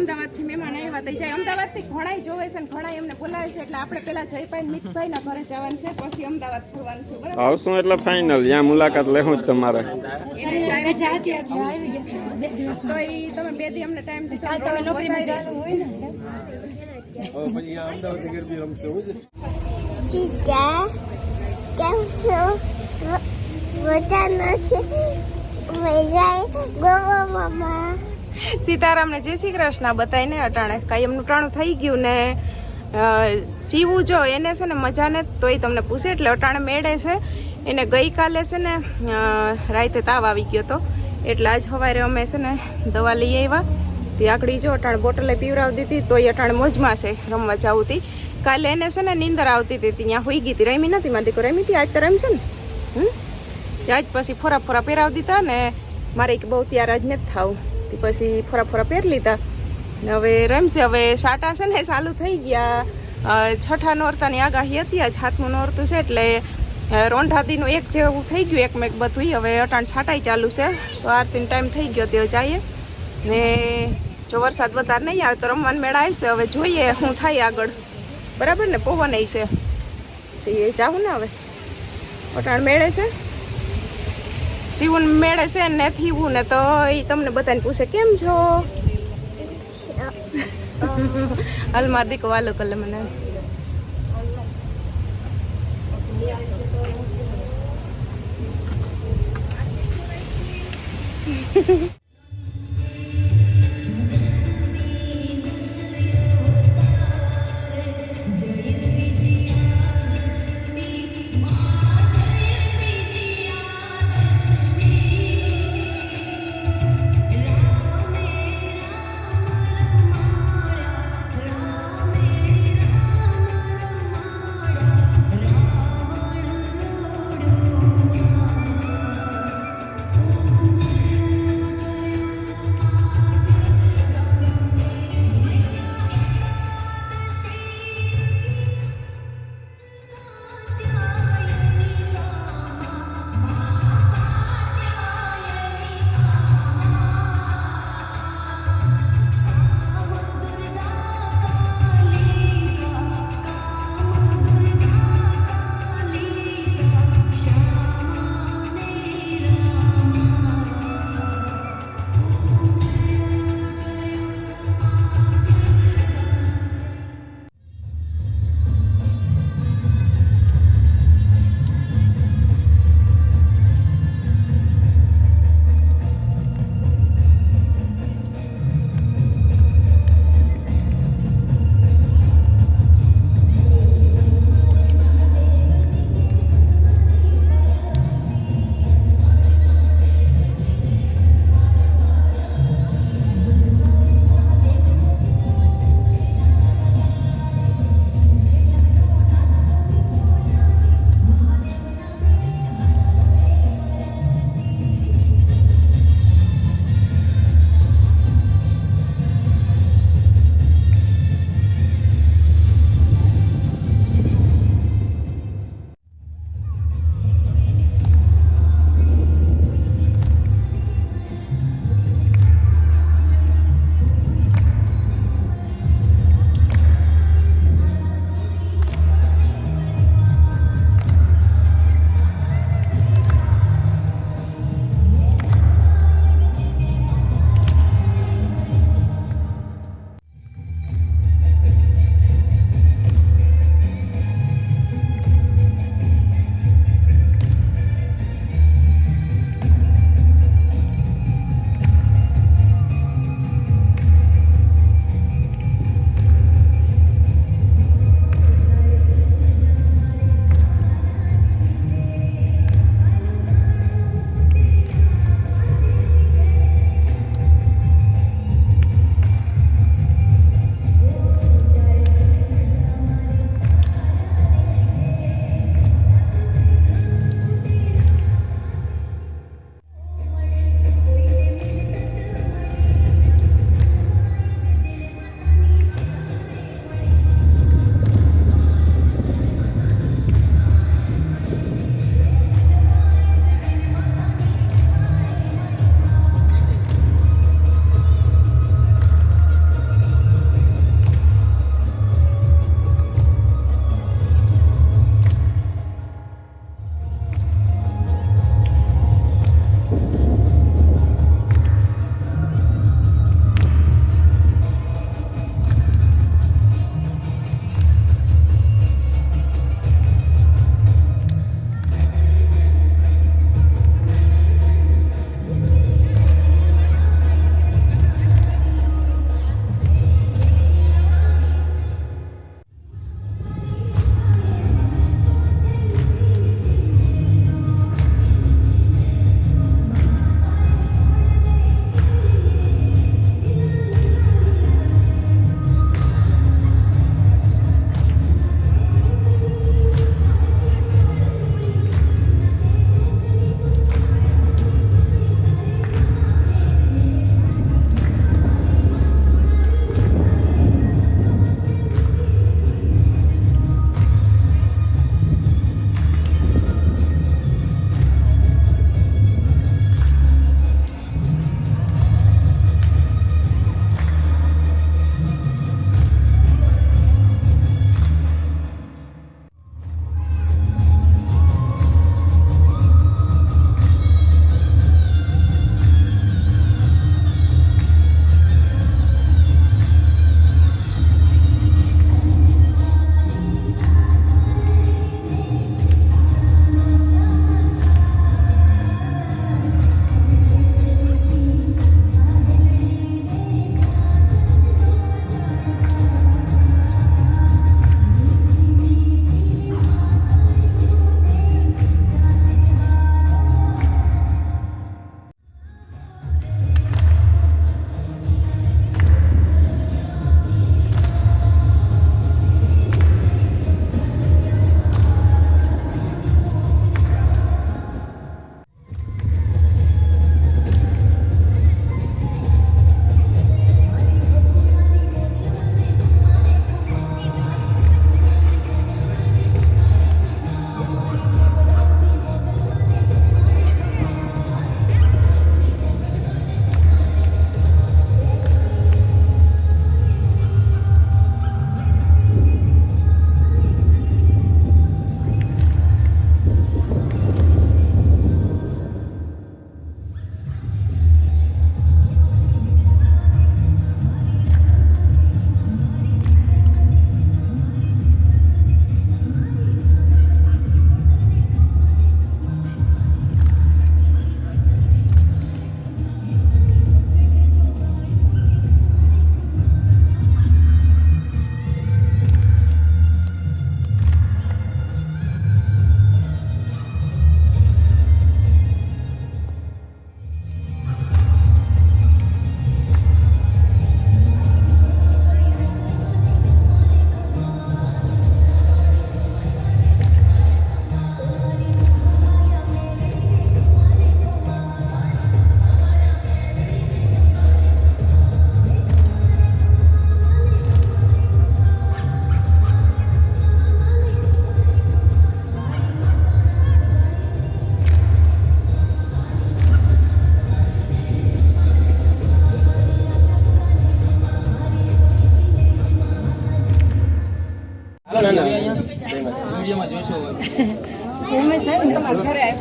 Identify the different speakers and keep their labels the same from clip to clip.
Speaker 1: અમદાવાદથી મહેમાન આવ્યા તો જાય અમદાવાદથી ઘણાય જોવે છે ને ઘણા એમને બોલાવે છે. એટલે આપણે પેલા જયભાઈ ને મિતભાઈના ઘરે જવાનું છે પછી અમદાવાદ ફરવાનું છે. બરાબર?
Speaker 2: આવશું એટલે ફાઇનલ ત્યાં મુલાકાત લેવું જ તમારે.
Speaker 1: તો એ તમે બે દી અમને ટાઈમ દીધો. તમે નોકરીમાં જવાનું હોય ને.
Speaker 3: કેમ છો? બધાનો છે? મજા ગોવા મામા
Speaker 1: સીતારામને જય શ્રી કૃષ્ણ. બતાવીને અટાણે કાયમનું ટાણું થઈ ગયું ને સીવું જો એને છે ને મજા ને તોય તમને પૂછે એટલે અટાણે મેળે છે. એને ગઈકાલે છે ને રાતે તાવ આવી ગયો હતો એટલે આજ સવારે અમે છે ને દવા લઈ આવ્યા. તે આકડી જો અટાણ બોટલે પીવરાવી દીધી, તોય અટાણે મોજમાં છે રમવા જાવું કાલે એને છે ને નીંદર આવતી હતી ત્યાં હોઈ ગઈ હતી રમી નથી મારી દીકરો રમી હતી આજ તો રમશે ને. હમ? આજ પછી ફોરા ફોરા પહેરાવી દીધા ને, મારે એક બહુ ત્યાર જ નથી થાવ. તે પછી ફોરા ફોરા પહેરી લીધા. હવે રમશે, હવે સાટા છે ને ચાલુ થઈ ગયા. છઠ્ઠા નોરતાની આગાહી હતી, આજ હાથમાં નોરતું છે એટલે રોંઢાદીનું એક જેવું થઈ ગયું એકમેક બધું હવે અટાણ છાટાઈ ચાલુ છે. તો આરતીનો ટાઈમ થઈ ગયો તે જઈએ. ને જો વરસાદ વધારે નહીં આવે તો રમવાનું મેળા આવશે હવે જોઈએ શું થાય આગળ. બરાબર ને? પવન છે તે જાવું ને હવે. અટાણ મેળે છે. શિવન મેળે છે ને થીવું ને તો એ તમને બધાને પૂછે કેમ છો હાલ માર દીકો કલે મને Mm-hmm.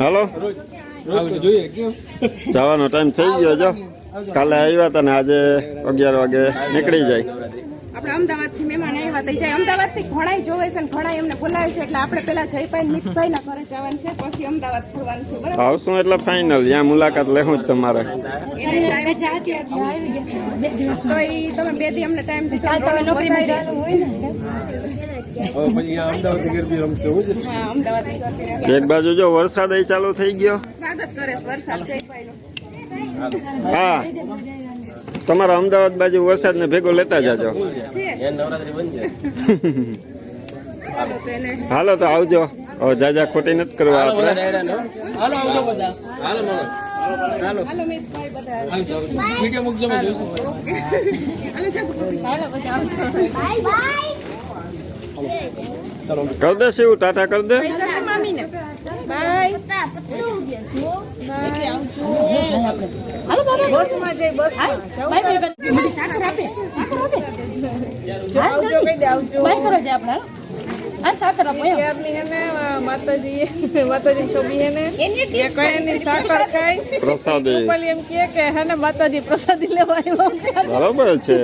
Speaker 2: હાલો. જવાનો ટાઈમ થઈ ગયો જો. કાલે આવ્યા હતા ને આજે અગિયાર વાગે નીકળી જાય.
Speaker 1: આપણે અમદાવાદ થઈ જાય અમદાવાદથી ઘણા જોવે છે ને ઘણા એમને બોલાવે છે એટલે આપણે પેલા જયભાઈ મિતભાઈ ના ઘરે જવાનું છે પછી અમદાવાદ ફરવાનું છે બરાબર?
Speaker 2: આવશું એટલે ફાઇનલ ત્યાં મુલાકાત લેવું જ તમારે.
Speaker 1: તો એ તમે બે દી અમને ટાઈમ દીધો ની.
Speaker 2: એક બાજુ જો વરસાદ ચાલુ થઈ ગયો.
Speaker 1: સ્વાગત કરે વરસાદ
Speaker 2: હા. તમારા અમદાવાદ બાજુ વરસાદ ને ભેગો લેતા જાજો. હાલો તો આવજો. હવે જાજા ખોટી નથી કરવા આપણે.
Speaker 1: હાલો મિતભાઈ બધા. હાલો જાઓ.
Speaker 3: Bye bye.
Speaker 2: કર દે શિવ ટાટા કર દે.
Speaker 1: બાય. સાકર આપે હે ને માતાજી માતાજી છોબી હે ને એ કહે ને સાકર ખાય.
Speaker 2: પ્રસાદી.
Speaker 1: એમ કે હે ને માતાજી પ્રસાદી લેવા આવ્યા
Speaker 2: બરોબર છે.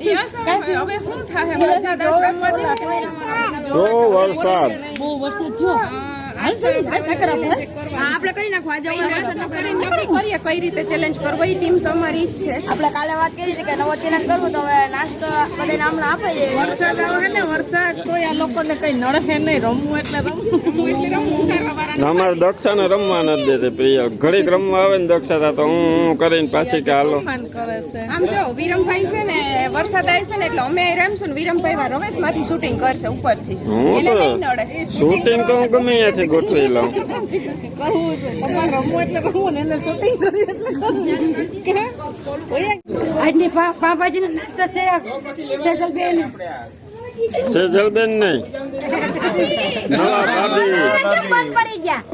Speaker 1: ઈ હશે હવે હવે શું થાય વરસાદ
Speaker 2: તો વરસાદ.
Speaker 1: આપણે કરી નાખવા આજે કરીને કરીએ કઈ રીતે ચેલેન્જ કરવો એ ટીમ તો અમારી જ છે.
Speaker 4: આપણે કાલે વાત કરી હતી કે નવો ચેલેન્જ કરવું તો હવે નાસ્તો બધાને હમણાં આપે છે.
Speaker 1: વરસાદ આવે ને વરસાદ તો આ લોકોને કઈ નડે નહીં રમવું એટલે
Speaker 2: અમારે દક્ષાને રમવા નથી દેતી પ્રિય. ઘડીક રમવા આવે ને દક્ષા તો હું હું કરીને પાછી કે હાલો.
Speaker 1: આમ જો વિરમભાઈ છે ને વરસાદ આવશે ને એટલે અમે રમશું ને વિરમભાઈ વા રમેશમાંથી શૂટિંગ કરશે ઉપરથી.
Speaker 2: હું તો શૂટિંગ તો હું ગમે ત્યાંથી ગોઠવી લઉં.
Speaker 1: કરવું છે. તમારે રમવું એટલે રમવું ને એને શૂટિંગ કર્યું એટલે
Speaker 5: આજની પા- પાવભાજીનો નાસ્તો છે સ્પેશિયલ બેન.
Speaker 2: સેજલબેન નહીં. નવા ભાભી.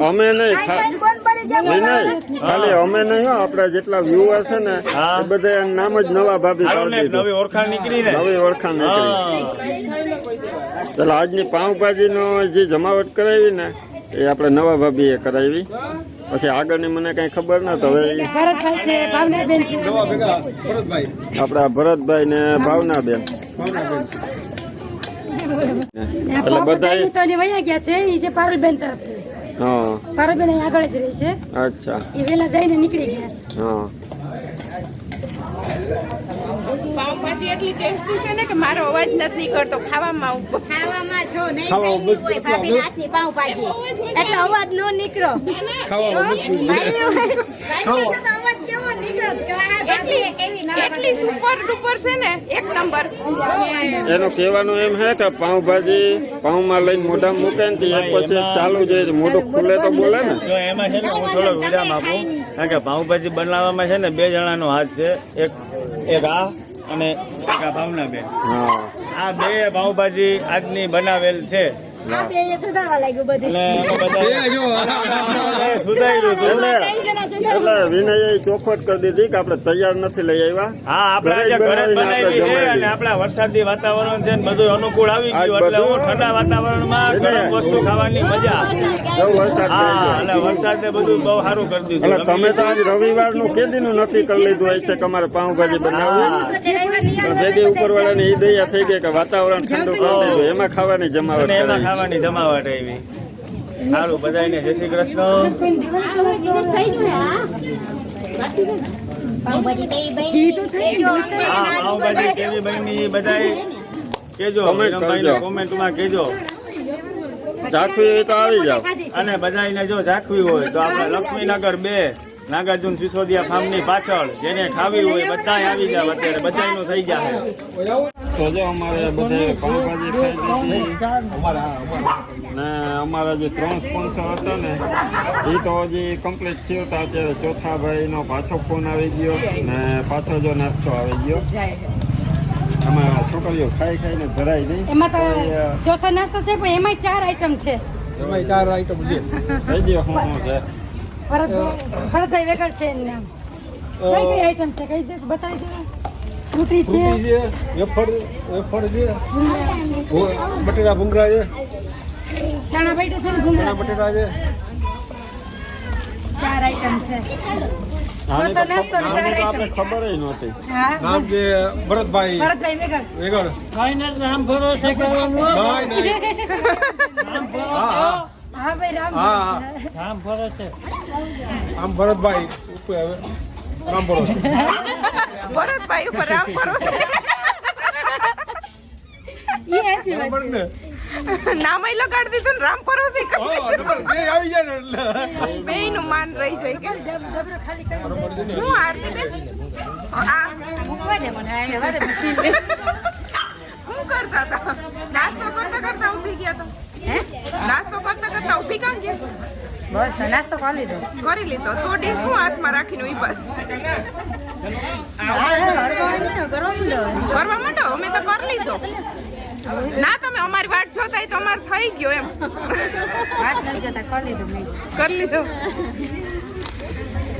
Speaker 2: અમે નહીં ખાલી અમે નહીં હો આપણા જેટલા વ્યુઅર છે ને એ બધા નામ જ નવા ભાભી
Speaker 6: નવી ઓળખાણ નીકળી
Speaker 2: નવી ઓળખાણ નીકળી ચાલો આજની પાઉંભાજી નો જે જમાવટ કરાવી ને એ આપણે નવા ભાભીએ કરાવી. પછી આગળની મને કઈ ખબર ન તો હવે આપડા
Speaker 5: ભરતભાઈ
Speaker 2: ને ભાવનાબેન. એટલે બધા
Speaker 5: તો ને વયા ગયા છે એ છે પારુલબેન તરફથી.
Speaker 2: હા.
Speaker 5: પારુલબેન અહીં આગળ જ રહે છે.
Speaker 2: અચ્છા.
Speaker 5: એ વેલા જઈને નીકળી ગયા છે.
Speaker 2: હા.
Speaker 1: પાવભાજી એટલી ટેસ્ટી છે ને કે મારો અવાજ નથી નીકળતો. ખાવામાં ઊભો
Speaker 4: ખાવામાં જો નહીં ખાઈ હોય ભાભી હાથની પાઉંભાજી. એટલે અવાજ નો નીકળો. અવાજ કેવો નીકળો?
Speaker 1: એટલી એટલી સુપર ડુપર છે ને એક નંબર.
Speaker 2: એનું કહેવાનું એમ હે કે પાઉંભાજી પાઉંમાં લઈને મોઢામાં મૂકે ને તો એક પછી ચાલુ જાય મોઢું ખુલે તો બોલે ને.
Speaker 6: જો એમાં છે ને હું થોડો વિરામ આપું કારણ કે પાઉંભાજી બનાવવામાં છે ને બે જણાનો હાથ છે. એક એક આ અને એક આ ભાવનાબેન.
Speaker 2: હા.
Speaker 6: આ બે પાઉંભાજી આજની બનાવેલ છે.
Speaker 5: આ બે એ સુધારવા લાગ્યું બધું.
Speaker 2: એટલે વિનય ચોખવટ કરી દીધી કે આપણે તૈયાર નથી લઈ આવ્યા.
Speaker 6: હા આપણે આજે ઘરે બનાવી છે અને આપણા વરસાદી વાતાવરણ છે બધું અનુકૂળ આવી ગયું. એટલે હું ઠંડા વાતાવરણમાં ગરમ વસ્તુ ખાવાની મજા. હા
Speaker 2: અને
Speaker 6: એટલે વરસાદે બધું બહુ સારું કરી દીધું.
Speaker 2: તમે તો આજ રવિવારનું કેદીનું નક્કી કરી લીધું હોય છે કે અમારે પાઉંભાજી બનાવવી? દયા થઈ ગઈ કે વાતાવરણ ઠંડુ કરી દીધું એમાં ખાવાની જમાવટ
Speaker 6: એમાં ખાવાની જમાવટ આવી. સારું બધાને જય શ્રી કૃષ્ણ. કેજો. કોમેન્ટમાં કેજો.
Speaker 2: ઝાખવી હોય તો આવી જાવ
Speaker 6: અને બધાને જો ઝાખવી હોય તો આપણે લક્ષ્મીનગર બે નાગાર્જુન સિસોદિયા ફાર્મની પાછળ જેને ખાવી હોય બધા આવી જાવ અત્યારે બધાયનું થઈ જાય
Speaker 2: તો જો અમારે બધે પાઉંભાજી ખાઈ લીધી. ને અમારા જે ત્રણ સ્પોન્સર હતા ને એ તો હજી કમ્પ્લીટ થયો હતા અત્યારે ચોથા ભાઈનો પાછો ફોન આવી ગયો ને પાછો જો નાસ્તો આવી ગયો. આમાં છોકરીઓ ખાઈ ખાઈને ભરાય નહીં
Speaker 5: એમાં તો ચોથો નાસ્તો છે પણ એમાં ચાર આઈટમ છે.
Speaker 2: એમાં ચાર આઈટમ કહી દો હું શું છે.
Speaker 5: ભરતભાઈ ભરતભાઈ વેગડ છે એનું નામ કઈ કઈ આઈટમ છે? કઈ દે બતાવી દે. ફ્રૂટી છે.
Speaker 7: બટેટા ભૂંગળા છે.
Speaker 5: ચણા બેટા છે ભૂંગળા છે.
Speaker 7: બટેટા છે.
Speaker 5: ચાર આઈટમ છે.
Speaker 2: આની તો
Speaker 5: નાસ્તો ને
Speaker 2: ખબર- નહોતી.
Speaker 5: હા.
Speaker 7: નામ છે ભરતભાઈ.
Speaker 5: ભરતભાઈ
Speaker 7: વેગડ
Speaker 8: નામ ભરોસે કરવાનું
Speaker 7: હા
Speaker 5: ભાઈ રામ
Speaker 7: હા, હા.
Speaker 8: રામ ભરોસે.
Speaker 7: આમ ભરતભાઈ ઉપર રામ ભરોસે.
Speaker 1: ભરતભાઈ ઉપર રામ ભરોસે.
Speaker 5: ઈ સાચી વાત
Speaker 7: બરાબર ને?
Speaker 1: નામય લગાડી દીધું ને રામ ભરોસે.
Speaker 7: હા, બે આવી જાય ને
Speaker 1: બે નું માન રહી જાય કે.
Speaker 5: ડબ- ડબરો ખાલી કરી
Speaker 1: હું આરતી બેન? આ
Speaker 5: મૂકવા દે મને આ વારે મશીન લે
Speaker 1: શું કરતા હતા નાસ્તો કરતા કરતા ઊભી ગયા તો હે નાસ્તો કરતા કરતા ઊભી કાં ગયા
Speaker 5: બસ નાસ્તો કરી લીધો.
Speaker 1: કરી લીધો. તો ડીશ હું હાથમાં રાખીને ઊભા કરવા માંડો? અમે તો કરી લીધો. ના તમે અમારી વાટ જોતા તો અમારે થઈ ગયો એમ. કરી લીધો.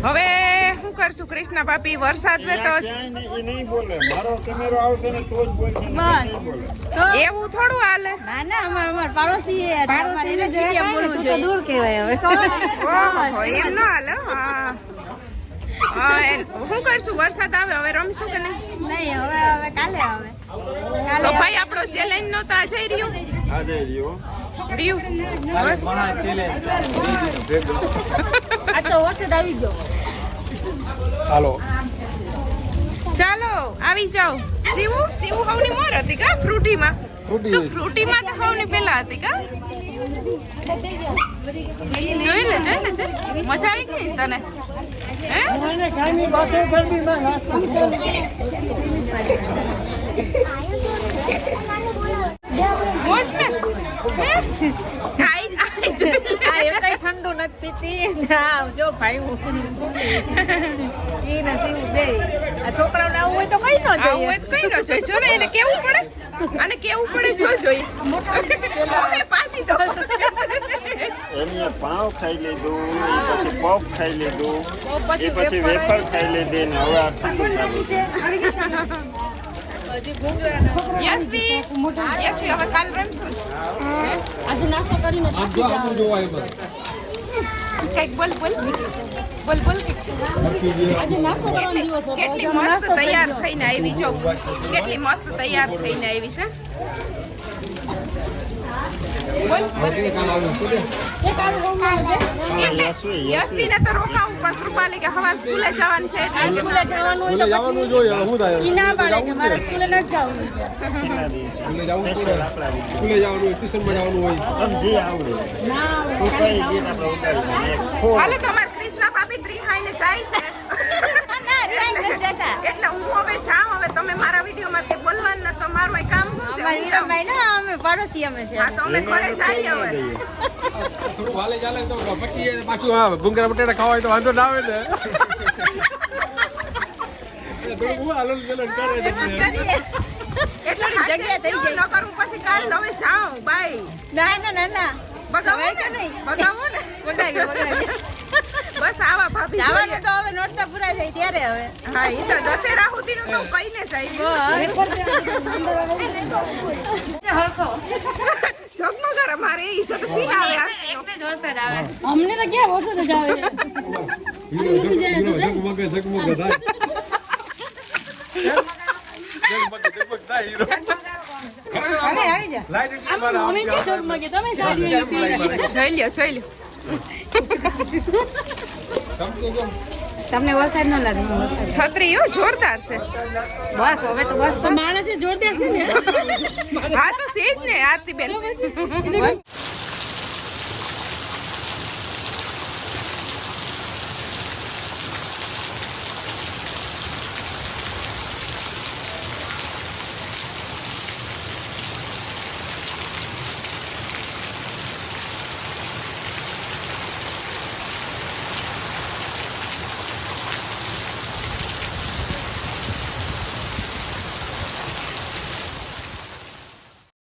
Speaker 1: હવે શું કરશું? કૃષ્ણ પાપી વરસાદ ને તો
Speaker 2: ક્યાંય નહીં- ઈ નહીં બોલે. મારો કેમેરો આવશે ને તો જ બોલશે નહીં તો નહીં બોલે.
Speaker 1: એવું થોડું હાલે.
Speaker 5: ને, તું દૂર કહેવાય હવે.
Speaker 1: એમ ન હાલે હા. શું કરશું? વરસાદ આવે હવે રમશું કે નહીં?
Speaker 4: નહીં હવે હવે કાલે આવે.
Speaker 1: તો ભાઈ આપણો ચેલેન્જ નો તો આ જઈ રહ્યું.
Speaker 2: આજે રહ્યો
Speaker 1: રહ્યું.
Speaker 5: આ તો વરસાદ આવી ગયો.
Speaker 7: હાલો
Speaker 1: ચાલો આવી જાઓ. શિવુ શિવુ હવની મોર હતી કા? ફ્રૂટીમાં.
Speaker 7: ફ્રૂટી
Speaker 1: તો ફ્રૂટીમાં તો હવની પેલા હતી કા? જોઈ લે જોઈ લે મજા આવી ગઈ તને? હે? મોજ ને. હે? આઈ આઈ
Speaker 5: આ એમ કઈ ઠંડુ નથી પીતી. ના જો ભાઈ હું ઈ ને સીવું આ છોકરાઓને આવું હોય તો કઈ ન
Speaker 1: આવું
Speaker 5: જોઈએ
Speaker 1: હોય તો કઈ ન જોઈ જો ને એને કેવું પડે? અને કેવું પડે જો જોઈ હવે પાછી તો.
Speaker 2: એની પાવ ખાઈ લીધું પછી પોપ ખાઈ લીધું પછી વેફર ખાઈ લીધી ને હવે આ ઠંડુ ખાધું
Speaker 1: યશવી યશવી હવે કાલ રમશું.
Speaker 5: આજે નાસ્તો કરીને
Speaker 7: જો આમ જોવા એમાં
Speaker 1: બોલ બોલ. બોલ બોલ.
Speaker 5: આજે નાસ્તો કરવાનો દિવસ હતો.
Speaker 1: કેટલી મસ્ત તૈયાર થઈને આવી જો. કેટલી મસ્ત તૈયાર થઈને આવી છે. બોલ
Speaker 5: એ કાલે હોમવર્ક છે
Speaker 1: ને તો રોકાવું પણ કૃપાલી કે હવાર સ્કૂલે જવાનું છે એટલે
Speaker 5: સ્કૂલે જવાનું હોય
Speaker 7: સ્કૂલે જવાનું જોઈએ હવે થાય
Speaker 5: ઈ ના પાડે કે મારે સ્કૂલે ન જવું
Speaker 7: સ્કૂલે જવું પડે
Speaker 2: સ્પેશિયલ આપણા રીતે
Speaker 7: સ્કૂલે જવાનું હોય ટ્યુશનમાં જવાનું હોય
Speaker 2: આમ જે આવડે
Speaker 5: ના આવે
Speaker 2: તો કઈ ગીત આપણે ઉતારી દઈએ. એક ફોર
Speaker 1: હાલો તમારે કૃષ્ણા ભાભી ત્રિહાઈને જાય છે
Speaker 4: જતા
Speaker 1: એટલે હું હવે જાઉં હવે તમે મારા વિડીયોમાં તે બોલવાનું ને તો મારું અહીં કામ શું છે
Speaker 4: અમારે
Speaker 1: હું
Speaker 4: ના અમે પડોશી અમે છે.
Speaker 1: હા તો અમે ઘરે જઈએ હવે.
Speaker 7: થોડું હાલે ચાલે તો પછી પાછું હા ભૂંગરા બટેટા ખાવા હોય તો વાંધો ના આવે ને. થોડું હું ચલન કરે
Speaker 1: એટલે
Speaker 4: જગ્યા થઈ ગઈ.
Speaker 1: ન કરું પછી કાલ હવે જાઉં બાય.
Speaker 4: ના ના ના ના.
Speaker 1: બગાવો ને.
Speaker 4: નહીં?
Speaker 1: બગાવો ને.
Speaker 4: બગાવી બગાવીએ
Speaker 1: બસ આવા ભાભી
Speaker 4: જવાનું
Speaker 1: જોઈએ.
Speaker 4: તો હવે નોરતા પૂરા થાય ત્યારે હવે.
Speaker 1: હા એ તો દશેરા સુધીનું તો હું કહીને જાય જગમગાર અમારે ઈ તો સી આવે? આ.
Speaker 5: અમને તો ક્યાં વરસાદ જ આવે?
Speaker 7: હીરો જગ- હીરો ઝગમગે ઝગમગે થાય. ઝગમગે ઝગમગે થાય હીરો.
Speaker 4: હવે આવી જા.
Speaker 7: લાઈટ એટલી મારે આમ
Speaker 5: અમે કે ઝગમગે તમે સાડી
Speaker 1: જોઈ લ્યો જોઈ લ્યો.
Speaker 5: તમને વરસાદ ન લાગે
Speaker 1: છત્રી હો જોરદાર છે.
Speaker 5: બસ હવે તો બસ. તો માણસ જોરદાર છે ને?
Speaker 1: હા તો સેજ ને આરતી બેન